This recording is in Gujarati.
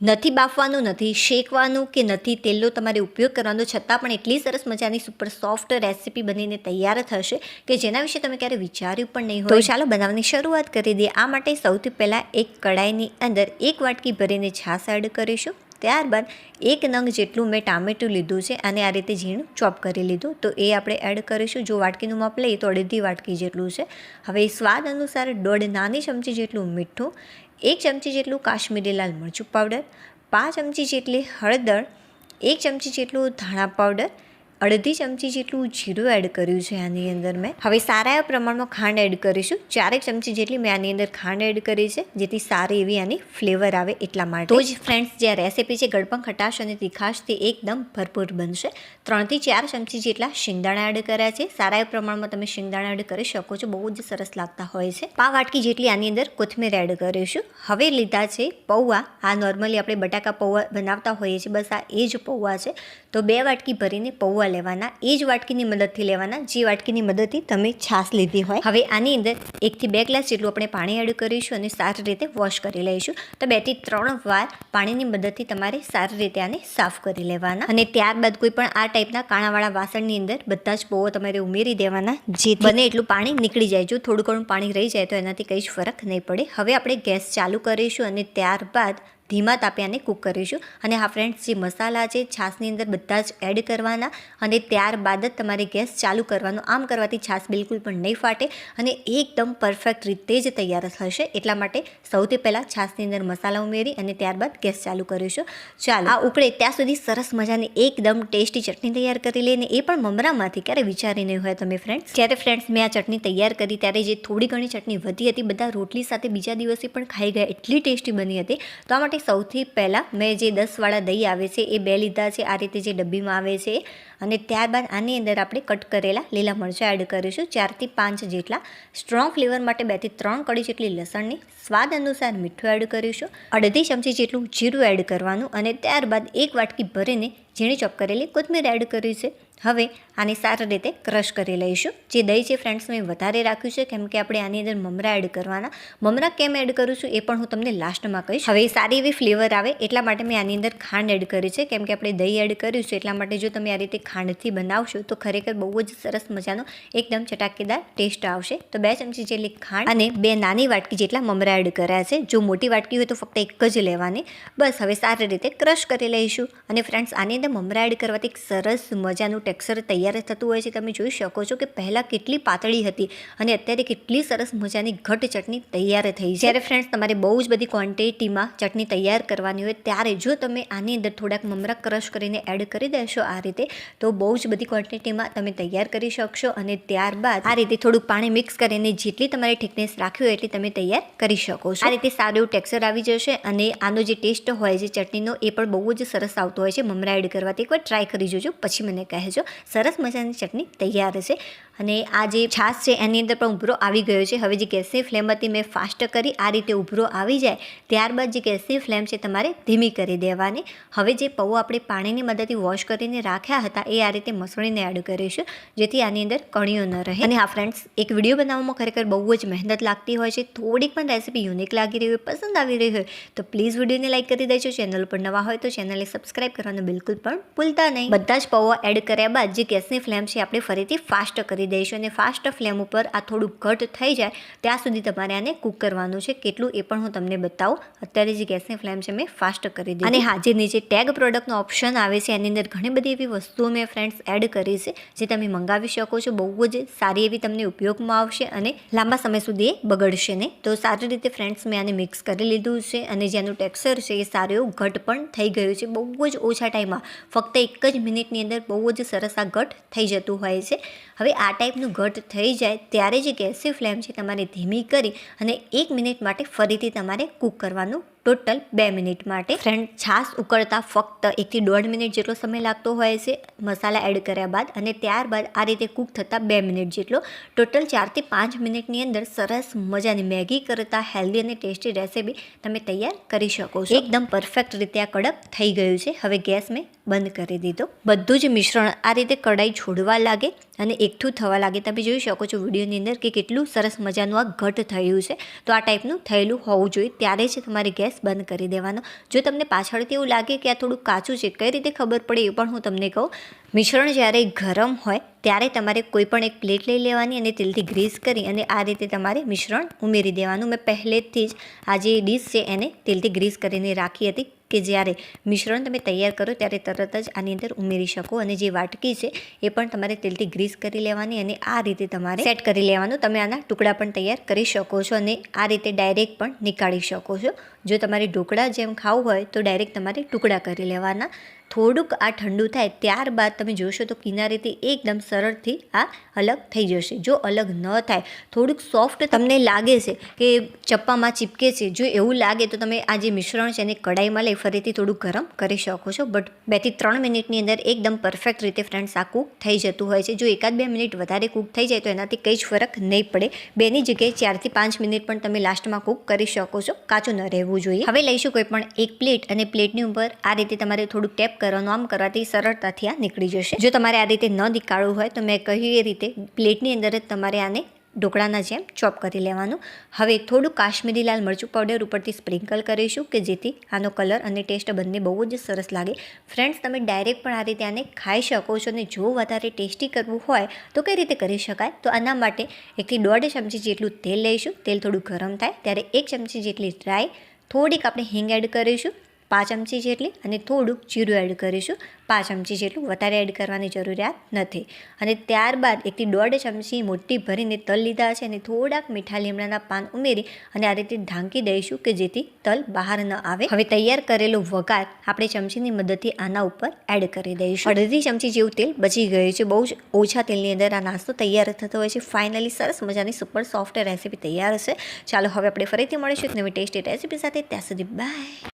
નથી બાફવાનું નથી શેકવાનું કે નથી તેલનો તમારે ઉપયોગ કરવાનો છતાં પણ એટલી સરસ મજાની સુપર સોફ્ટ રેસીપી બનીને તૈયાર થશે કે જેના વિશે તમે ક્યારે વિચાર્યું પણ નહીં હોય. તો ચાલો બનાવવાની શરૂઆત કરી દઈએ. આ માટે સૌથી પહેલાં એક કડાઈની અંદર એક વાટકી ભરીને છાશ એડ કરીશું. ત્યારબાદ એક નંગ જેટલું મેં ટામેટું લીધું છે અને આ રીતે ઝીણું ચોપ કરી લીધું. તો એ આપણે એડ કરીશું. જો વાટકીનું માપ લઈએ તો અડધી વાટકી જેટલું છે. હવે સ્વાદ અનુસાર દોઢ નાની ચમચી જેટલું મીઠું, એક ચમચી જેટલું કાશ્મીરી લાલ મરચું પાવડર પાંચ ચમચી જેટલી હળદર, એક ચમચી જેટલું ધાણા પાવડર અડધી ચમચી જેટલું જીરું એડ કર્યું છે આની અંદર મેં. હવે સારા એવા પ્રમાણમાં ખાંડ એડ કરીશું. ચારેક ચમચી જેટલી મેં આની અંદર ખાંડ એડ કરી છે, જેથી સારી એવી આની ફ્લેવર આવે એટલા માટે. તો જ ફ્રેન્ડ્સ જે આ રેસીપી છે, ગળપણ, ખટાશ અને તીખાશથી એકદમ ભરપૂર બનશે. ત્રણથી ચાર ચમચી જેટલા શિંગદાણા એડ કર્યા છે. સારા પ્રમાણમાં તમે શિંગદાણા એડ કરી શકો છો. બહુ જ સરસ લાગતા હોય છે. પા વાટકી જેટલી આની અંદર કોથમીર એડ કરીશું. હવે લીધા છે પૌવા. આ નોર્મલી આપણે બટાકા પૌવા બનાવતા હોઈએ છીએ. બસ આ એ જ પૌવા છે. તો બે વાટકી ભરીને પૌવા લેવાના. એ જ વાટકીની મદદથી લેવાના. જે વાટકીની મદદથી તમે છાશ લીધી હોય. હવે આની અંદર એકથી બે ગ્લાસ જેટલું આપણે પાણી એડ કરીશું અને સારી રીતે વોશ કરી લઈશું. તો બેથી ત્રણ વાર પાણીની મદદથી તમારે સારી રીતે આને સાફ કરી લેવાના. અને ત્યારબાદ કોઈ પણ આ ટાઈપના કાણાવાળા વાસણની અંદર બધા જ પોવો તમારે ઉમેરી દેવાના. જે બને એટલું પાણી નીકળી જાય. જો થોડું ઘણું પાણી રહી જાય તો એનાથી કંઈ જ ફરક નહીં પડે. હવે આપણે ગેસ ચાલુ કરીશું અને ત્યારબાદ ધીમા તાપે આને કૂક કરીશું. અને હા ફ્રેન્ડ્સ જે મસાલા છે, છાશની અંદર બધા જ એડ કરવાના. અને ત્યારબાદ જ તમારે ગેસ ચાલુ કરવાનો. આમ કરવાથી છાશ બિલકુલ પણ નહીં ફાટે અને એકદમ પરફેક્ટ રીતે જ તૈયાર થશે. એટલા માટે સૌથી પહેલાં છાશની અંદર મસાલા ઉમેરી અને ત્યારબાદ ગેસ ચાલુ કરીશું. ચાલો, આ ઉકળે ત્યાં સુધી સરસ મજાની એકદમ ટેસ્ટી ચટણી તૈયાર કરી લઈને એ પણ મમરામાંથી ક્યારે વિચારી નહીં હોય તમે ફ્રેન્ડ્સ જ્યારે ફ્રેન્ડ્સ મેં આ ચટણી તૈયાર કરી, ત્યારે જે થોડી ઘણી ચટણી વધી હતી, બધા રોટલી સાથે બીજા દિવસે પણ ખાઈ ગયા, એટલી ટેસ્ટી બની હતી. તો આ માટે સૌથી પહેલાં મેં જે દસવાળા દહીં આવે છે, એ બે લીધા છે, આ રીતે જે ડબ્બીમાં આવે છે. અને ત્યારબાદ આની અંદર આપણે કટ કરેલા લીલા મરચાં એડ કરીશું. ચારથી પાંચ જેટલા સ્ટ્રોંગ ફ્લેવર માટે બેથી ત્રણ કડી જેટલી લસણની સ્વાદ અનુસાર મીઠું એડ કરીશું. અડધી ચમચી જેટલું જીરું એડ કરવાનું અને ત્યારબાદ એક વાટકી ભરીને ઝીણી ચોપ કરેલી કોથમીર એડ કરી છે. હવે આને સારી રીતે ક્રશ કરી લઈશું. જે દહીં છે ફ્રેન્ડ્સ મેં વધારે રાખ્યું છે, કેમ કે આપણે આની અંદર મમરા એડ કરવાના. મમરા કેમ એડ કરું છું એ પણ હું તમને લાસ્ટમાં કહીશ. હવે સારી એવી ફ્લેવર આવે, એટલા માટે મેં આની અંદર ખાંડ એડ કરી છે, કેમ કે આપણે દહીં એડ કર્યું છે, એટલા માટે જો તમે આ રીતે ખાંડથી બનાવશો, તો ખરેખર બહુ જ સરસ મજાનો એકદમ ચટાકેદાર ટેસ્ટ આવશે. તો બે ચમચી જેટલી ખાંડ અને બે નાની વાટકી જેટલા મમરા એડ કર્યા છે. જો મોટી વાટકી હોય તો ફક્ત એક જ લેવાની. બસ હવે સારી રીતે ક્રશ કરી લઈશું. અને ફ્રેન્ડ્સ આની અંદર મમરા એડ કરવાથી એક સરસ મજાનું ટેક્સચર તૈયાર થતું હોય છે તમે જોઈ શકો છો કે પહેલાં કેટલી પાતળી હતી અને અત્યારે કેટલી સરસ મજાની ઘટ ચટણી તૈયાર થઈ છે. જ્યારે ફ્રેન્ડ્સ તમારે બહુ જ બધી ક્વોન્ટિટીમાં ચટણી તૈયાર કરવાની હોય ત્યારે જો તમે આની અંદર થોડાક મમરા ક્રશ કરીને એડ કરી દેશો આ રીતે, તો બહુ જ બધી ક્વોન્ટિટીમાં તમે તૈયાર કરી શકશો અને ત્યારબાદ આ રીતે થોડુંક પાણી મિક્સ કરીને જેટલી તમારે થિકનેસ રાખવી હોય એટલી તમે તૈયાર કરી શકો છો. આ રીતે સારું એવું ટેક્સચર આવી જશે અને આનો જે ટેસ્ટ હોય છે ચટણીનો એ પણ બહુ જ સરસ આવતો હોય છે. મમરા એડ કરવાથી એકવાર ટ્રાય કરી જોજો, પછી મને કહેજો. સરસ મજાની ચટણી તૈયાર છે અને આ જે છાશ છે, એની અંદર પણ ઉભરો આવી ગયો છે. હવે જે ગેસની ફ્લેમ હતી, મેં ફાસ્ટ કરી, આ રીતે ઉભરો આવી જાય, ત્યારબાદ જે ગેસની ફ્લેમ છે, તમારે ધીમી કરી દેવાની. હવે જે પૌ આપણે પાણીની મદદથી વોશ કરીને રાખ્યા હતા, એ આ રીતે મસળીને એડ કરીશું, જેથી આની અંદર કણીઓ ન રહે. અને હા ફ્રેન્ડ્સ એક વીડિયો બનાવવામાં ખરેખર બહુ જ મહેનત લાગતી હોય છે. થોડીક પણ રેસીપી યુનિક લાગી રહી હોય, પસંદ આવી રહી હોય, તો પ્લીઝ વિડીયોને લાઇક કરી દેજો. ચેનલ પર નવા હોય તો ચેનલને સબસ્ક્રાઈબ કરવાનું બિલકુલ પણ ભૂલતા નહીં. બધા જ પૌવા એડ કર્યા બાદ જે ગેસની ફ્લેમ છે આપણે ફરીથી ફાસ્ટ કરી દઈશું અને ફાસ્ટ ફ્લેમ ઉપર આ થોડું ઘટ થઈ જાય, ત્યાં સુધી તમારે આને કૂક કરવાનું છે. કેટલું એ પણ હું તમને બતાવું. અત્યારે જે ગેસની ફ્લેમ છે, મેં ફાસ્ટ કરી દીધી. અને હા, જે નીચે ટેગ પ્રોડક્ટનો ઓપ્શન આવે છે, એની અંદર ઘણી બધી એવી વસ્તુઓ મેં ફ્રેન્ડ્સ એડ કરી છે, જે તમે મંગાવી શકો છો. બહુ જ સારી એવી તમને ઉપયોગમાં આવશે અને લાંબા સમય સુધી એ બગડશે નહીં. તો સારી રીતે ફ્રેન્ડ્સ મેં આને મિક્સ કરી લીધું છે અને જેનું ટેક્સચર છે એ સારું એવું ઘટ પણ થઈ ગયું છે. બહુ જ ઓછા ટાઈમમાં, ફક્ત એક જ મિનિટની અંદર બહુ જ સરસ આ ઘટ થઈ જતું હોય છે. હવે આ ટાઈપનું ઘટ થઈ જાય ત્યારે જે ગેસની ફ્લેમ છે તમારે ધીમી કરી અને એક મિનિટ માટે ફરીથી તમારે કૂક કરવાનું ટોટલ બે મિનિટ માટે. ફ્રેન્ડ છાશ ઉકળતા ફક્ત એકથી દોઢ મિનિટ જેટલો સમય લાગતો હોય છે. મસાલા એડ કર્યા બાદ અને ત્યારબાદ આ રીતે કૂક થતાં બે મિનિટ જેટલો. ટોટલ ચારથી પાંચ મિનિટની અંદર સરસ મજાની મેગી કરતાં હેલ્ધી અને ટેસ્ટી રેસીપી તમે તૈયાર કરી શકો છો. એકદમ પરફેક્ટ રીતે આ કડક થઈ ગયું છે. હવે ગેસ મેં બંધ કરી દીધો. બધું જ મિશ્રણ આ રીતે કડાઈ છોડવા લાગે અને એકઠું થવા લાગે. તમે જોઈ શકો છો વિડીયોની અંદર કે કેટલું સરસ મજાનું આ ઘટ થયું છે. તો આ ટાઈપનું થયેલું હોવું જોઈએ. ત્યારે જ તમારી ગેસ ગેસ બંધ કરી દેવાનો. જો તમને પાછળથી એવું લાગે કે આ થોડું કાચું છે, કઈ રીતે ખબર પડે એ પણ હું તમને કહું. મિશ્રણ જ્યારે ગરમ હોય, ત્યારે તમારે કોઈ પણ એક પ્લેટ લઈ લેવાની અને તેલથી ગ્રીસ કરી અને આ રીતે તમારે મિશ્રણ ઉમેરી દેવાનું. મેં પહેલેથી જ આ જે ડીશ છે એને તેલથી ગ્રીસ કરીને રાખી હતી કે જ્યારે મિશ્રણ તમે તૈયાર કરો ત્યારે તરત જ આની અંદર ઉમેરી શકો અને જે વાટકી છે એ પણ તમારે તેલથી ગ્રીસ કરી લેવાની અને આ રીતે તમારે સેટ કરી લેવાનું. તમે આના ટુકડા પણ તૈયાર કરી શકો છો અને આ રીતે ડાયરેક્ટ પણ નીકાળી શકો છો. જો તમારે ઢોકળા જેમ ખાવું હોય તો ડાયરેક્ટ તમારે ટુકડા કરી લેવાના. થોડુંક આ ઠંડુ થાય ત્યારબાદ તમે જોશો તો કિનારેથી એકદમ સરળથી આ અલગ થઈ જશે. જો અલગ ન થાય, થોડુંક સોફ્ટ તમને લાગે છે કે ચપ્પામાં ચીપકે છે, જો એવું લાગે તો તમે આ જે મિશ્રણ છે એને કડાઈમાં લઈ ફરીથી થોડું ગરમ કરી શકો છો. બટ બેથી ત્રણ મિનિટની અંદર એકદમ પરફેક્ટ રીતે ફ્રેન્ડ્સ આ કૂક થઈ જતું હોય છે. જો એકાદ બે મિનિટ વધારે કૂક થઈ જાય તો એનાથી કંઈ જ ફરક નહીં પડે. બેની જગ્યાએ ચારથી પાંચ મિનિટ પણ તમે લાસ્ટમાં કૂક કરી શકો છો. કાચું ન રહેવું જોઈએ. હવે લઈશું કોઈ પણ એક પ્લેટ અને પ્લેટની ઉપર આ રીતે તમારે થોડુંક ટેપ કરવાનું આમ કરવાથી સરળતાથી આ નીકળી જશે. જો તમારે આ રીતે ન નીકાળવું હોય, તો મેં કહ્યું એ રીતે પ્લેટની અંદર જ તમારે આને ઢોકળાના જેમ ચોપ કરી લેવાનું. હવે થોડું કાશ્મીરી લાલ મરચું પાવડર ઉપરથી સ્પ્રિંકલ કરીશું, કે જેથી આનો કલર અને ટેસ્ટ બંને બહુ જ સરસ લાગે. ફ્રેન્ડ્સ તમે ડાયરેક્ટ પણ આ રીતે આને ખાઈ શકો છો અને જો વધારે ટેસ્ટી કરવું હોય, તો કઈ રીતે કરી શકાય? તો આના માટે એકથી દોઢ ચમચી જેટલું તેલ લઈશું. તેલ થોડું ગરમ થાય. ત્યારે એક ચમચી જેટલી ડ્રાય થોડીક આપણે હિંગ એડ કરીશું. પાંચ ચમચી જેટલી અને થોડુંક જીરું એડ કરીશું. પાંચ ચમચી જેટલું વધારે એડ કરવાની જરૂરિયાત નથી. અને ત્યારબાદ એકથી દોઢ ચમચી મોટી ભરીને તલ લીધા છે અને થોડાક મીઠા લીમડાના પાન ઉમેરી અને આ રીતે ઢાંકી દઈશું કે જેથી તલ બહાર ન આવે. હવે તૈયાર કરેલો વઘાર આપણે ચમચીની મદદથી આના ઉપર એડ કરી દઈશું. અડધી ચમચી જેવું તેલ બચી ગયું છે. બહુ જ ઓછા તેલની અંદર આ નાસ્તો તૈયાર થતો હોય છે. ફાઇનલી સરસ મજાની સુપર સોફ્ટ રેસીપી તૈયાર હશે. ચાલો હવે આપણે ફરીથી મળીશું નવી ટેસ્ટી રેસીપી સાથે. ત્યાં સુધી બાય